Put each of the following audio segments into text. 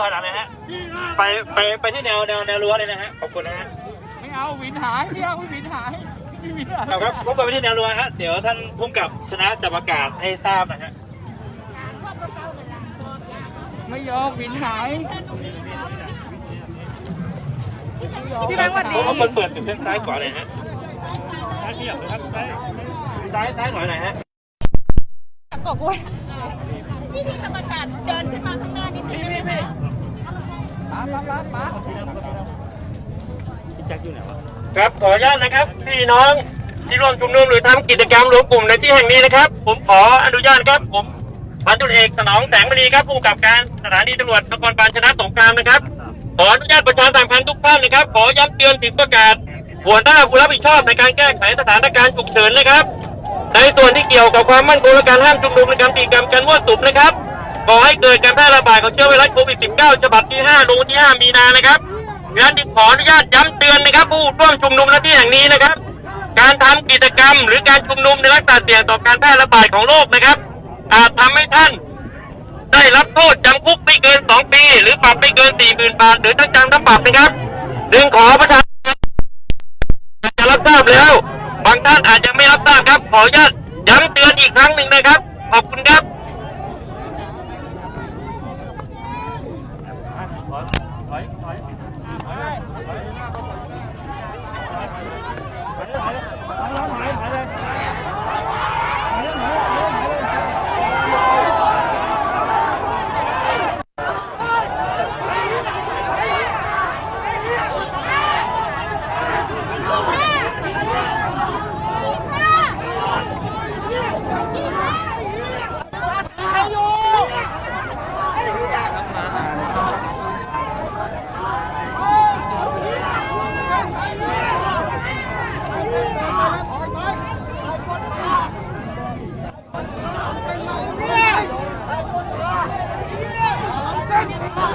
ถอยหลังนะฮะ ไปไปไปที่แนวแนวแนวรั้วเลยนะฮะ ขอบคุณนะฮะไม่เอาวินหายไม่เอาวินหายไม่วินหายครับครับรบกวนไปที่แนวรั้วฮะ เดี๋ยวท่านผู้กำกับชนะจะประกาศให้ทราบนะฮะ ไม่ยอมวินหายพี่แบงค์สวัสดีผมเอาเปิดเปิดเป็นเส้นซ้ายก่อนเลยฮะ ซ้ายขยับเลยครับ ซ้าย ซ้ายซ้ายหน่อยหน่อยฮะกกเว้ย พี่พี่จะประกาศเดินขึ้นมาข้างหน้านิดนึงได้ไหมป๊าป๊าป๊าป๊าครับขออนุญาตนะครับพี่น้องที่ร่วมชุมนุมหรือทำกิจกรรมรวมกลุ่มในที่แห่งนี้นะครับ ผมขออนุญาตครับผมพันตุเอกสนองแสงมณีครับผู้กำกับการสถานีตำรวจนครบาลชนะสงครามนะครับ ขออนุญาตประชาสัมพันธ์ทุกท่านนะครับ ขอย้ำเตือนถึงประกาศหัวหน้าผู้รับผิดชอบในการแก้ไขสถานการณ์ฉุกเฉินนะครับ ในส่วนที่เกี่ยวกับความมั่นคงและการห้ามชุมนุมและการตีกรรมกันมั่วสุมนะครับก่อให้เกิดการแพร่ระบาดของเชื้อไวรัสโควิด -19 ฉบับที่ 5 ลงวันที่ 5 มีนานะครับงนั้นจึงขออนุญาตย้ำเตือนนะครับ ผู้ร่วมชุมนุมณที่แห่งนี้นะครับ การทำกิจกรรม หรือการชุมนุมในลักษณะเสี่ยงต่อการแพร่ระบาดของโรคนะครับ อาจทำให้ท่าน ได้รับโทษจำคุกไม่เกิน 2 ปี หรือปรับไม่เกิน 40,000 บาท หรือทั้งจำทั้งปรับนะครับจึงขอประชาชนอาจจะรับทราบแล้ว บางท่านอาจจะ ขออนุญาตย้ำเตือนอีกครั้งหนึ่งนะครับ ขอบคุณครับ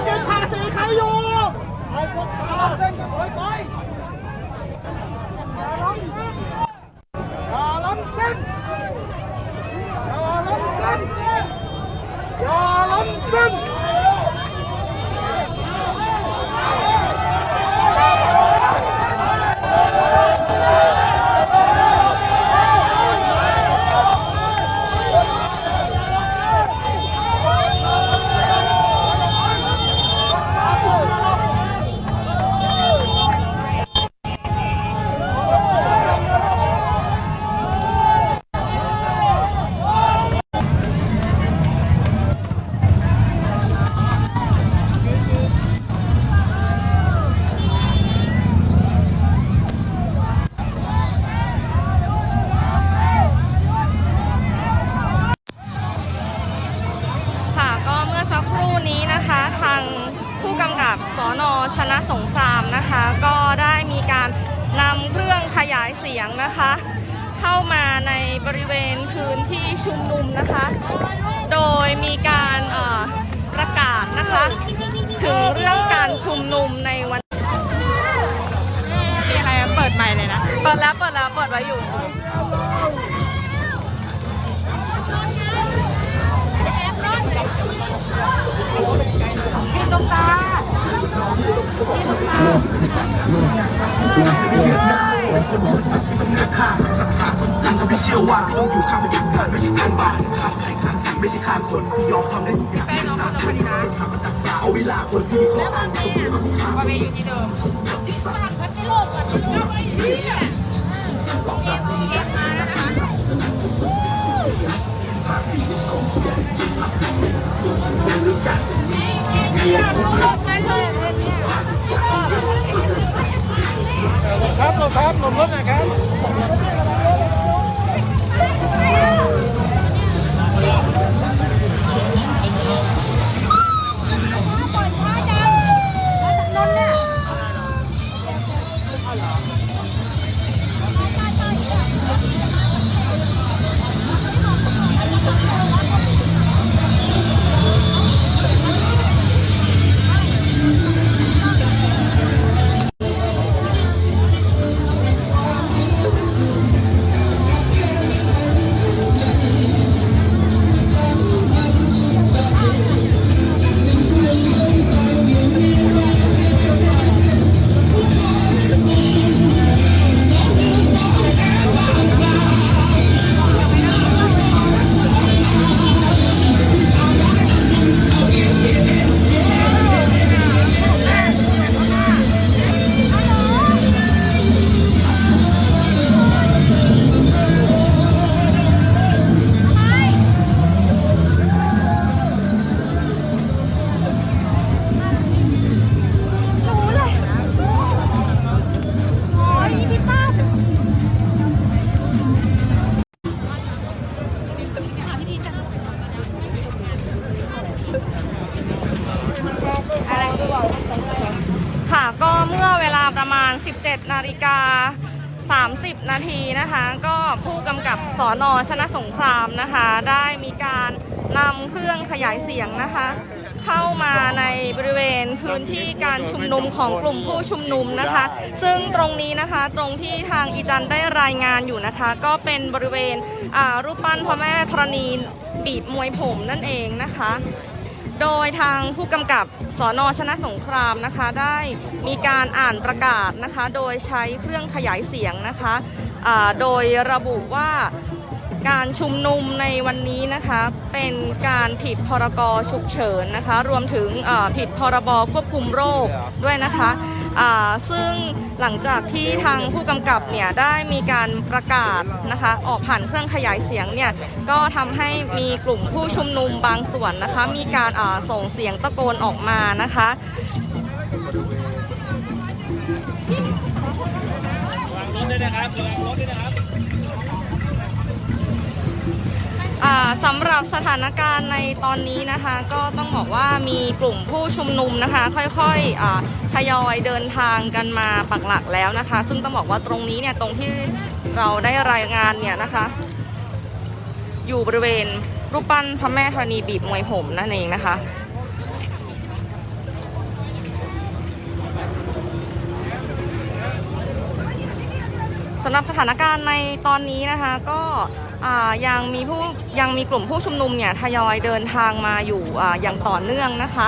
ยังพาสีใครอยู่ไอ้พวกขาเล่นกันถอยไปอย่าล้ำเส้นอย่าล้ำเส้นอย่าล้ำเส้น ค่ะก็เมื่อสักครู่ นี้นะคะทางผู้กำกับสอนอชนะสงครามนะคะ ก็ได้มีการนำเครื่องขยายเสียงนะคะ เข้ามาในบริเวณพื้นที่ชุมนุมนะคะ โดยมีการเอ่อประกาศนะคะถึงเรื่องการชุมนุมในวันมีอะไรอะเปิดใหม่เลยนะ เปิดแล้วเปิดแล้วเปิดไว้อยู่ ก็ไม่เชื่อว่าต้องอยู่ข้างผลิตการไม่ใช่ข้างบ้านข้างใครข้างใครไม่ใช่ข้างคนที่ยอมทำได้ทุกอย่างให้สร้างคนเอาเวลาคนที่มีข้ออ้างสมมติว่าผู้ข้างว่าไปอยู่ที่เดิมค รับผมครับผมรถนะครับ ก็เมื่อเวลาประมาณ 17 นาฬิกา 30 นาทีนะคะ ก็ผู้กำกับสอนอชนะสงครามนะคะ ได้มีการนำเครื่องขยายเสียงนะคะ เข้ามาในบริเวณพื้นที่การชุมนุมของกลุ่มผู้ชุมนุมนะคะ ซึ่งตรงนี้นะคะตรงที่ทางอีจันได้รายงานอยู่นะคะ ก็เป็นบริเวณรูปปั้นพ่อแม่ธรณีบีบมวยผมนั่นเองนะคะ โดยทางผู้กำกับสอนอชนะสงครามนะคะ ได้มีการอ่านประกาศนะคะ โดยใช้เครื่องขยายเสียงนะคะโดยระบุว่าการชุมนุมในวันนี้นะคะเป็นการผิดพรกฉุกเฉินนะคะ รวมถึงผิดพรบควบคุมโรคด้วยนะคะ ซึ่งหลังจากที่ทางผู้กำกับเนี่ยได้มีการประกาศนะคะออกผ่านเครื่องขยายเสียงเนี่ยก็ทำให้มีกลุ่มผู้ชุมนุมบางส่วนนะคะ มีการส่งเสียงตะโกนออกมานะคะสำหรับสถานการณ์ในตอนนี้นะคะ ก็ต้องบอกว่ามีกลุ่มผู้ชุมนุมนะคะ ค่อยๆอ่า ทยอยเดินทางกันมาปักหลักแล้วนะคะ ซึ่งต้องบอกว่าตรงนี้เนี่ยตรงที่เราได้รายงานเนี่ยนะคะ อยู่บริเวณรูปปั้นพระแม่ธรณีบีบมวยผมนั่นเองนะคะสำหรับสถานการณ์ในตอนนี้นะคะก็ยังมีผู้ยังมีกลุ่มผู้ชุมนุมเนี่ยทยอยเดินทางมาอยู่ออย่างต่อเนื่องนะคะ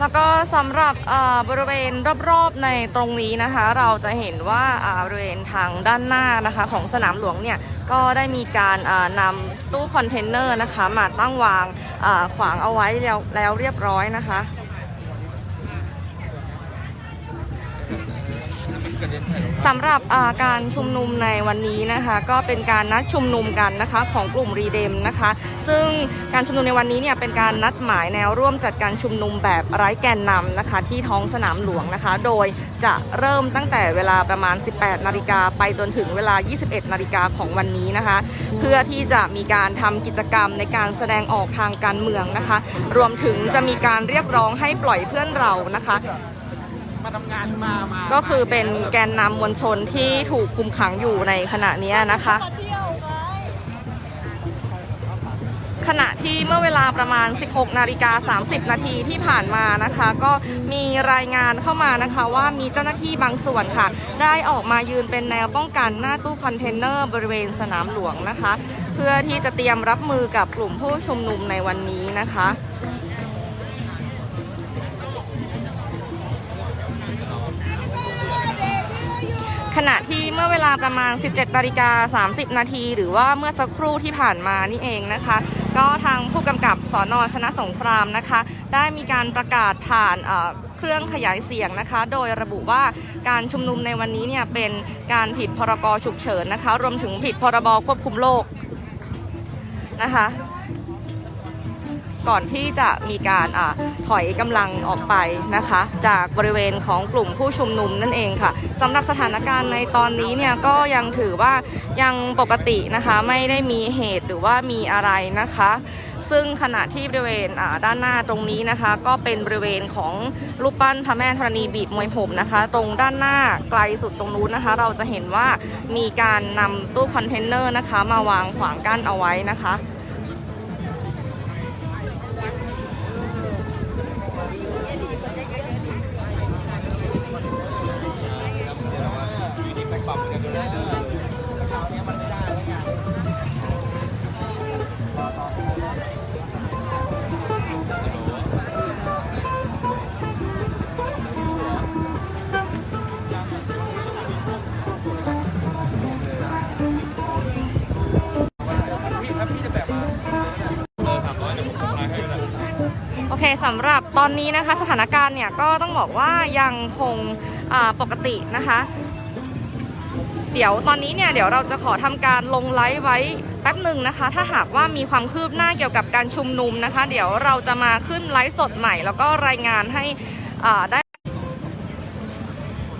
แล้วก็สำหรับบริเวณรอบๆในตรงนี้นะคะ เราจะเห็นว่าบริเวณทางด้านหน้านะคะของสนามหลวงเนี่ยก็ได้มีการอ่านำตู้คอนเทนเนอร์นะคะมาตั้งวางขวางเอาไว้แล้วเรียบร้อยนะคะ สำหรับาการชุมนุมในวันนี้นะคะก็เป็นการนัดชุมนุมกันนะคะของกลุ่มรีเดมนะคะ ซึ่งการชุมนุมในวันนี้เนี่ยเป็นการนัดหมายแนวร่วมจัดการชุมนุมแบบไร้แกนนำนะคะ ที่ท้องสนามหลวงนะคะ โดยจะเริ่มตั้งแต่เวลาประมาณ 18 นาฬิกาไปจนถึงเวลา 21 นาฬิกาของวันนี้นะคะ เพื่อที่จะมีการทำกิจกรรมในการแสดงออกทางการเมืองนะคะ รวมถึงจะมีการเรียกร้องให้ปล่อยเพื่อนเรานะคะ มาทำงานมามาก็คือเป็นแกนนำมวลชนที่ถูกคุมขังอยู่ในขณะนี้นะคะ ขณะที่เมื่อเวลาประมาณ 16 นาฬิกา 30 นาทีที่ผ่านมานะคะ ก็มีรายงานเข้ามานะคะว่ามีเจ้าหน้าที่บางส่วนค่ะ ได้ออกมายืนเป็นแนวป้องกันหน้าตู้คอนเทนเนอร์บริเวณสนามหลวงนะคะ เพื่อที่จะเตรียมรับมือกับกลุ่มผู้ชุมนุมในวันนี้นะคะ ขณะที่เมื่อเวลาประมาณ 17นาฬิกา30 นาที หรือว่าเมื่อสักครู่ที่ผ่านมานี่เองนะคะ ก็ทางผู้กำกับสอนอชนะสงครามนะคะ ได้มีการประกาศผ่านเครื่องขยายเสียงนะคะ โดยระบุว่าการชุมนุมในวันนี้เนี่ยเป็นการผิดพรกฉุกเฉินนะคะ รวมถึงผิดพรบควบคุมโรคนะคะ ก่อนที่จะมีการอถอยกำลังออกไปนะคะ จากบริเวณของกลุ่มผู้ชุมนุมนั่นเองค่ะสำหรับสถานการณ์ในตอนนี้เนี่ยก็ยังถือว่ายังปกตินะคะไม่ได้มีเหตุหรือว่ามีอะไรนะคะซึ่งขณะที่บริเวณด้านหน้าตรงนี้นะคะ ก็เป็นบริเวณของรูปปั้นพระแม่ธรณีบีบมวยผมนะคะ ตรงด้านหน้าไกลสุดตรงนู้นนะคะ เราจะเห็นว่ามีการนำตู้คอนเทนเนอร์นะคะ มาวางขวางกั้นเอาไว้นะคะ สำหรับตอนนี้นะคะสถานการณ์เนี่ยก็ต้องบอกว่ายังคงปกตินะคะ เดี๋ยวตอนนี้เนี่ยเดี๋ยวเราจะขอทำการลงไลฟ์ไว้แป๊บหนึ่งนะคะ ถ้าหากว่ามีความคืบหน้าเกี่ยวกับการชุมนุมนะคะ เดี๋ยวเราจะมาขึ้นไลฟ์สดใหม่ แล้วก็รายงานให้อ่าได้